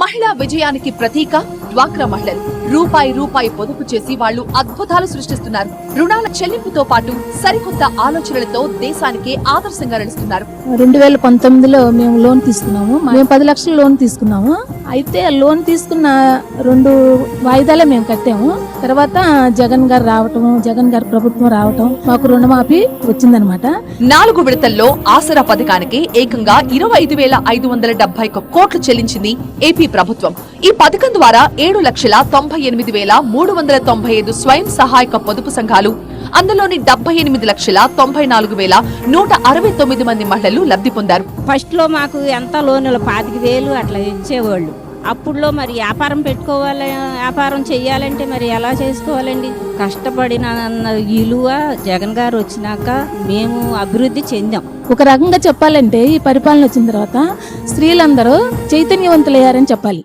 మహిళా విజయానికి ప్రతీక డ్వాక్రా మహిళలు. రూపాయి రూపాయి పొదుపు చేసి వాళ్ళు అద్భుతాలు సృష్టిస్తున్నారు. రుణాల చెల్లింపుతో పాటు సరికొత్త ఆలోచనలతో దేశానికి ఆదర్శంగా నిలుస్తున్నారు రెండు వేల పంతొమ్మిదిలో మేము లోన్ తీసుకున్నాము. మేము పది లక్షల లోన్ తీసుకున్నాము. అయితే లోన్ తీసుకున్న రెండు వాయిదాలే మేము కట్టాము. తర్వాత జగన్ గారు రావటం జగన్ గారు ప్రభుత్వం రావటం మాకు రుణమాఫీ వచ్చిందనమాట. నాలుగు విడతల్లో ఆసరా పథకానికి ఏకంగా ఇరవై ఐదు వేల ఐదు వందల డెబ్బై కోట్లు చెల్లించింది ఏపీ ప్రభుత్వం. ఈ పథకం ద్వారా ఏడు లక్షల తొంభై ఎనిమిది వేల మూడు వందల తొంభై ఐదు స్వయం సహాయక పొదుపు సంఘాలు అందులోని డెబ్బై ఎనిమిది లక్షల తొంభై నాలుగు వేల నూట అరవై తొమ్మిది మంది మహిళలు లబ్ధి పొందారు. ఫస్ట్లో మాకు ఎంత లోనులు పాతిక వేలు అట్లా ఇచ్చేవాళ్ళు. అప్పుడులో మరి వ్యాపారం పెట్టుకోవాలి వ్యాపారం చెయ్యాలంటే మరి ఎలా చేసుకోవాలండి? కష్టపడిన అన్న విలువ జగన్ గారు వచ్చినాక మేము అభివృద్ధి చెందాం. ఒక రకంగా చెప్పాలంటే ఈ పరిపాలన వచ్చిన తర్వాత స్త్రీలందరూ చైతన్యవంతులయ్యారని చెప్పాలి.